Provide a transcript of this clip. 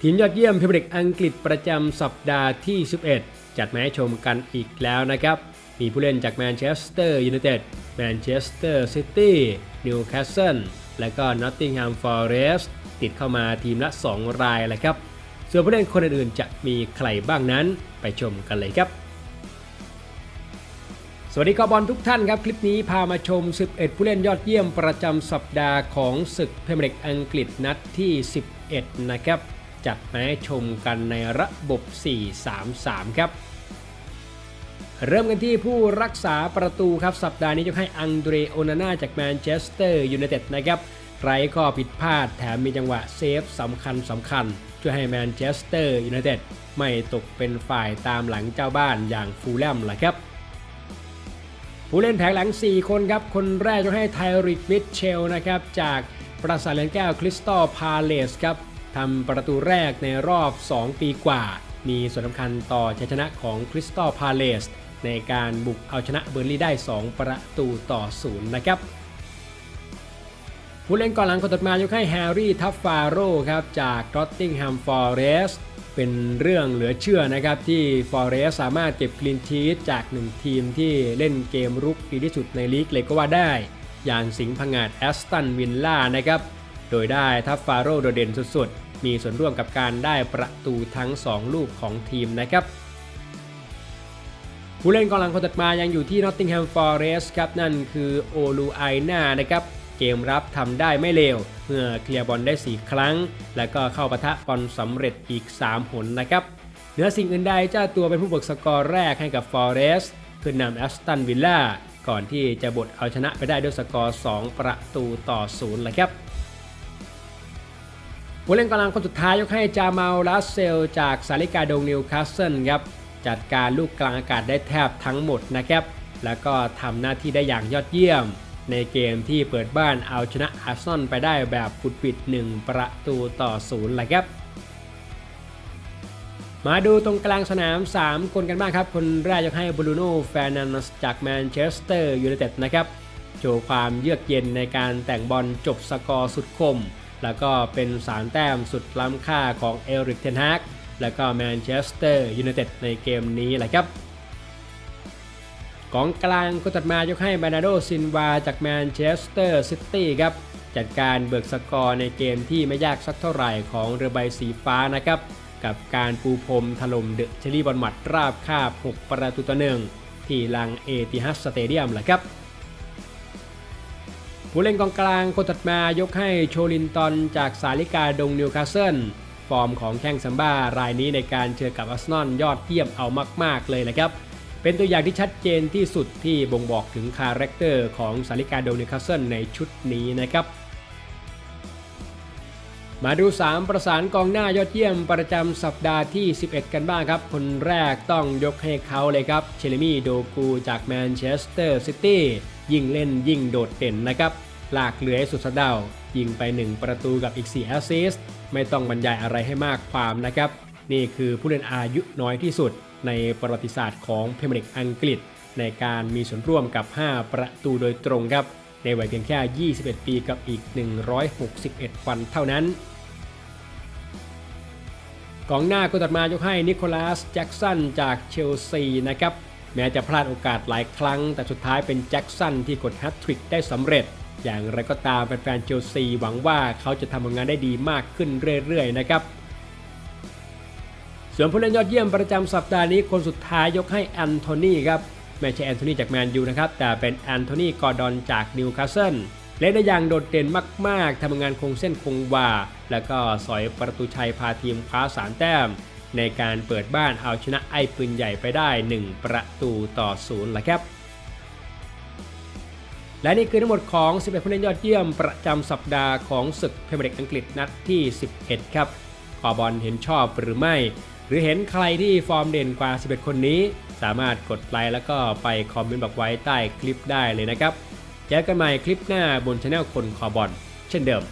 ทีมยอดเยี่ยมพรีเมียร์ลีกอังกฤษประจำสัปดาห์ที่ 11 จัดมาให้ชมกันอีกแล้วนะครับ มีผู้เล่นจากแมนเชสเตอร์ยูไนเต็ด แมนเชสเตอร์ซิตี้นิวคาสเซิลและก็นอตติงแฮมฟอร์เรสต์ติดเข้ามาทีมละ 2 รายแหละครับ ส่วนผู้เล่นคนอื่นๆจะมีใครบ้างนั้นไปชมกันเลยครับสวัสดีกอบอลทุกท่านครับ คลิปนี้พามาชม 11 ผู้เล่นยอดเยี่ยมประจำสัปดาห์ของศึกพรีเมียร์ลีกอังกฤษนัดที่ 11 นะครับ จัดมาให้ชมกันในระบบ 4-3-3 ครับเริ่มกันที่ผู้รักษาประตูครับ สัปดาห์นี้จะให้อังเดรโอนาน่าจากแมนเชสเตอร์ยูไนเต็ดนะครับไร้ข้อผิดพลาดแถมมีจังหวะเซฟสำคัญสำคัญ ช่วยให้แมนเชสเตอร์ยูไนเต็ดไม่ตกเป็นฝ่ายตามหลังเจ้าบ้านอย่างฟูลแลมล่ะครับ ผู้เล่นแผงหลัง 4 คนครับ คนแรกจะให้ไทริกมิทเชลนะครับจาก ปราสาทเลนแก้วคริสตัลพาเลสครับทำประตูแรกในรอบ 2 ปีกว่า มีส่วนสำคัญต่อชัยชนะของคริสตัลพาเลสในการบุกเอาชนะเบอร์ลี่ได้ 2 ประตูต่อศูนย์นะครับผู้เล่นก่อนหลังคนต่อมายกให้แฮร์รี่ทัฟฟาโร่ครับจากดอตติงแฮมฟอร์เรสเป็นเรื่องเหลือเชื่อนะครับที่ฟอร์เรสสามารถเก็บกลินชีสจากหนึ่งทีมที่เล่นเกมรุกดีที่สุดในลีกเลยก็ว่าได้ ยางสิงห์พังงาดแอสตันวินล่านะครับ โดยได้ทัฟฟาโร่โดดเด่นสุดๆ มีส่วนร่วมกับการได้ประตูทั้ง 2 ลูกของทีมนะครับผู้เล่นกองหลังคนตัดมายังอยู่ที่ Nottingham Forest ครับ นั่นคือโอลูไอนานะครับ เกมรับทำได้ไม่เลว เมื่อเคลียร์บอลได้ 4 ครั้ง แล้วก็เข้าปะทะบอลสำเร็จอีก 3 หนนะครับ เหนือสิ่งอื่นใดเจ้าตัวเป็นผู้บิกสกอร์แรกให้กับ Forest ขึ้นนำแอสตันวิลล่า ก่อนที่จะบดเอาชนะไปได้ด้วยสกอร์ 2 ประตูต่อ0เลยครับผู้เล่นกำลังคนสุดท้ายยกให้จามาลลาเซล จากสาริกาดงนิวคาสเซิลครับจัดการลูกกลางอากาศได้แทบทั้งหมดนะครับ แล้วก็ทำหน้าที่ได้อย่างยอดเยี่ยม ในเกมที่เปิดบ้านเอาชนะอาร์ซอลไปได้แบบปุดปิด 1 ประตูต่อศูนย์เลยครับ มาดูตรงกลางสนาม 3 คนกันบ้างครับ คนแรกยกให้บรูโน่แฟร์นันสจากแมนเชสเตอร์ยูไนเต็ดนะครับ โชว์ความเยือกเย็นในการแต่งบอลจบสกอร์สุดคม แล้วก็เป็นสารแต้มสุดล้ำค่าของเอริกเทนฮากและก็แมนเชสเตอร์ยูไนเต็ดในเกมนี้แหละครับกองกลางก็ตัดมายกให้บานาโดซินวาจากแมนเชสเตอร์ซิตี้ครับจัดการเบิกสกอร์ในเกมที่ไม่ยากสักเท่าไหร่ของเรือใบสีฟ้านะครับ กับการปูพรมถล่มเดอะเชอรี่บอลหมัดราบคาบ 6 ประตูต่อหนึ่งที่ลังเอติฮัสสเตเดียมแหละครับ ผู้เล่นกองกลางคนตัดมายกให้โชลินตันจากสาลิกาดงนิวคาสเซิลฟอร์มของแข้งซัมบ้ารายนี้ในการเจอกับอาร์เซนอลยอดเยี่ยมเอามาก ๆ เลยนะครับ เป็นตัวอย่างที่ชัดเจนที่สุดที่บ่งบอกถึงคาแรคเตอร์ของสาริกาโดนิวคาสเซิลในชุดนี้นะครับ มาดู 3 ประสานกองหน้ายอดเยี่ยมประจำสัปดาห์ที่ 11 กันบ้างครับ คนแรกต้องยกให้เขาเลยครับ เชลมี่โดกูจากแมนเชสเตอร์ซิตี้ยิ่งเล่นยิ่งโดดเด่นนะครับลากเหลือสุดสะเดายิงไป 1 ประตูกับอีก 4 แอสซิสต์ไม่ต้องบรรยายอะไรให้มากความนะครับ นี่คือผู้เล่นอายุน้อยที่สุดในประวัติศาสตร์ของพรีเมร์ลีกอังกฤษ ในการมีส่วนร่วมกับ 5 ประตูโดยตรงครับ ในวัยเพียงแค่ 21 ปีกับอีก 161 วันเท่านั้น กองหน้าก็ตัดมายกให้นิโคลัสแจ็กสันจากเชลซีนะครับ แม้จะพลาดโอกาสหลายครั้ง แต่สุดท้ายเป็นแจ็กสันที่กดแฮตทริกได้สำเร็จ อย่างไรก็ตามแฟนๆเชลซีหวังว่าเขาจะทำผลงานได้ดีมากขึ้นเรื่อยๆนะครับส่วนผู้เล่นยอดเยี่ยมประจำสัปดาห์นี้คนสุดท้ายยกให้แอนโทนีครับ ไม่ใช่แอนโทนีจากแมนยูนะครับ แต่เป็นแอนโทนีกอร์ดอนจากนิวคาสเซิลเล่นได้อย่างโดดเด่นมาก ๆ ทำงานคงเส้นคงวา แล้วก็สอยประตูชัยพาทีมคว้าสามแต้ม ในการเปิดบ้านเอาชนะไอ้ปืนใหญ่ไปได้ 1 ประตูต่อศูนย์ละครับ และนี่คือทั้งหมดของ 11 ผู้เล่นยอดเยี่ยมประจำสัปดาห์ของศึกพรเมียร์ลีกอังกฤษนัดที่ 11 ครับ ขอบอลเห็นชอบหรือไม่ หรือเห็นใครที่ฟอร์มเด่นกว่า 11 คนนี้ สามารถกดไลค์แล้วก็ไปคอมเมนต์บอกไว้ใต้คลิปได้เลยนะครับ เจอกันใหม่คลิปหน้าบนช anel คนคอบอลเช่นเดิม